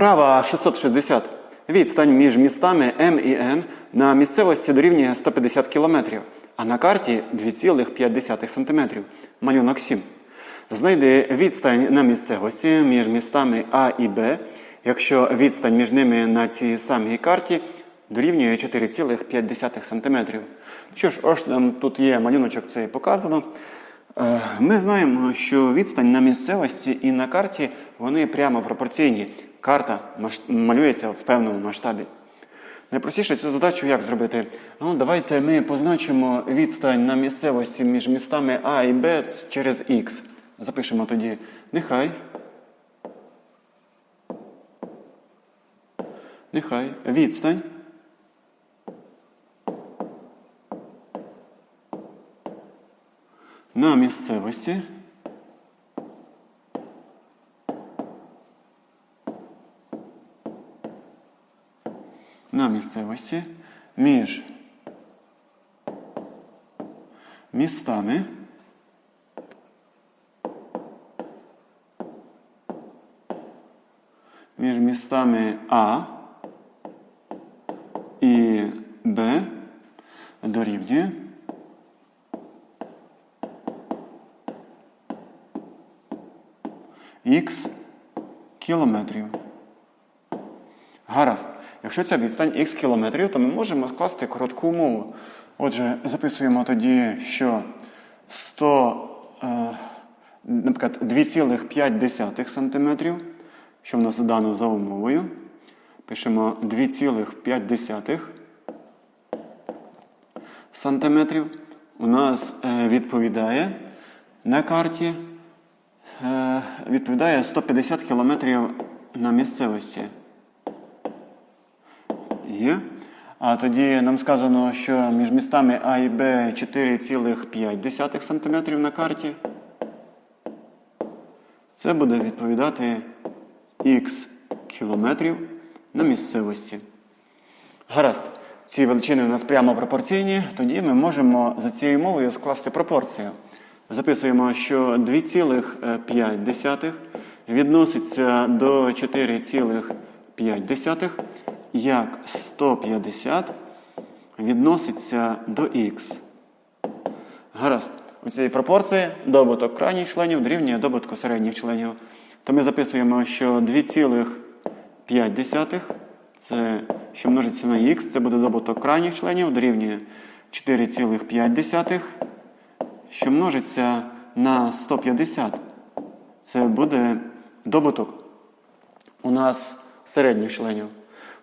Вправа 660. Відстань між містами М і Н на місцевості дорівнює 150 км, а на карті 2,5 см. Малюнок 7. Знайди відстань на місцевості між містами А і Б, якщо відстань між ними на цій самій карті дорівнює 4,5 см. Що ж, ось там тут є малюночок, це і показано. Е, Ми знаємо, що відстань на місцевості і на карті вони прямо пропорційні. Карта малюється в певному масштабі. Найпростіше цю задачу як зробити? Ну, давайте ми позначимо відстань на місцевості між містами А і Б через Х. Запишемо тоді нехай. Нехай відстань. На місцевості. На місцевості між містами між містами А і Б дорівнює х кілометрів. Гаразд. Якщо ця відстань х кілометрів, то ми можемо скласти коротку умову. Отже, записуємо тоді, що 100, е, наприклад, 2,5 см, що в нас дано за умовою. Пишемо 2,5 сантиметрів. У нас е, відповідає на карті е, відповідає 150 кілометрів на місцевості. Є. А тоді нам сказано, що між містами А і Б 4,5 см на карті. Це буде відповідати х кілометрів на місцевості. Гаразд. Ці величини у нас прямо пропорційні, тоді ми можемо за цією мовою скласти пропорцію. Записуємо, що 2,5 відноситься до 4,5, як 150 відноситься до х. Гаразд. У цій пропорції добуток крайніх членів дорівнює добутку середніх членів. То ми записуємо, що 2,5 це, що множиться на х, це буде добуток крайніх членів, дорівнює 4,5, що множиться на 150. Це буде добуток у нас середніх членів.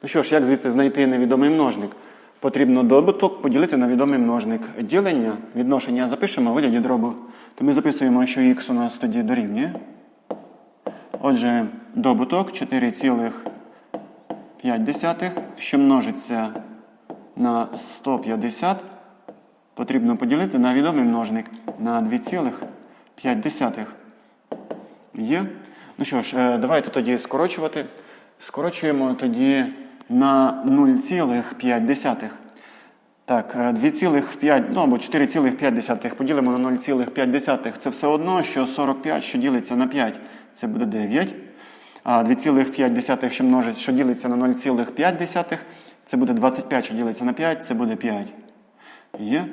Ну що ж, як звідси знайти невідомий множник? Потрібно добуток поділити на відомий множник. Ділення, відношення запишемо в вигляді дробу. То ми записуємо, що х у нас тоді дорівнює. Отже, добуток 4,5, що множиться на 150, потрібно поділити на відомий множник на 2,5. Є? Ну що ж, е, давайте тоді скорочувати. Скорочуємо тоді на 0,5. Так, е, 2,5, ну або 4,5 поділимо на 0,5. Це все одно, що 45, що ділиться на 5, це буде 9. А 2,5, що множить, що ділиться на 0,5, це буде 25, що ділиться на 5, це буде 5. Є?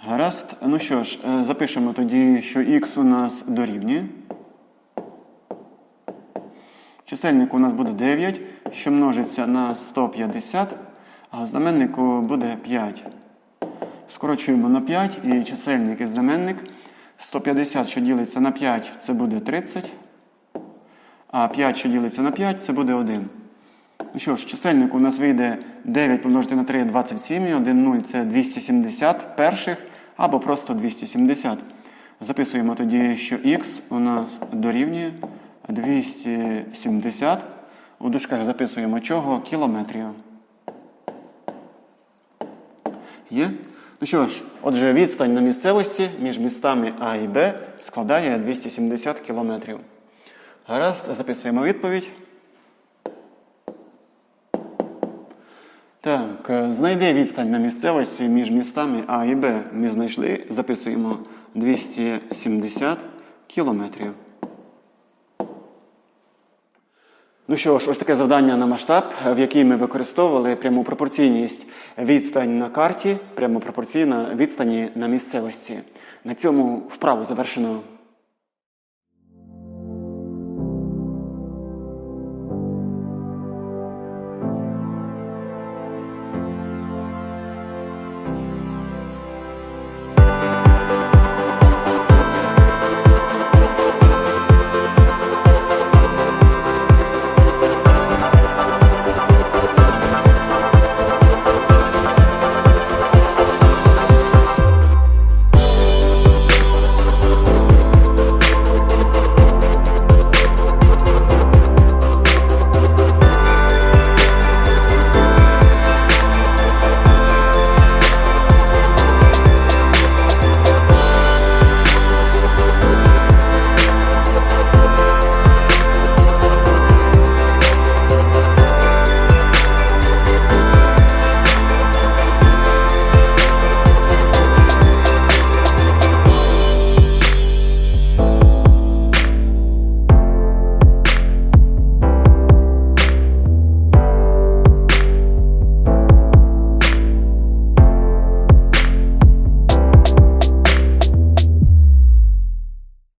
Гаразд. Ну що ж, е, запишемо тоді, що х у нас дорівнює. Чисельник у нас буде 9, що множиться на 150, а знаменнику буде 5. Скорочуємо на 5 і чисельник і знаменник. 150, що ділиться на 5, це буде 30. А 5, що ділиться на 5, це буде 1. Ну що ж, чисельник у нас вийде 9 помножити на 3 27, і 1 0 це 270 перших або просто 270. Записуємо тоді, що х у нас дорівнює 270. У дужках записуємо чого? Кілометрів. Є? Ну що ж, отже, відстань на місцевості між містами А і Б складає 270 кілометрів. Гаразд, записуємо відповідь. Так, знайди відстань на місцевості між містами А і Б. Ми знайшли, записуємо 270 кілометрів. Ну що ж, ось таке завдання на масштаб, в якій ми використовували пряму пропорційність відстань на карті, прямо пропорційна відстані на місцевості. На цьому вправу завершено.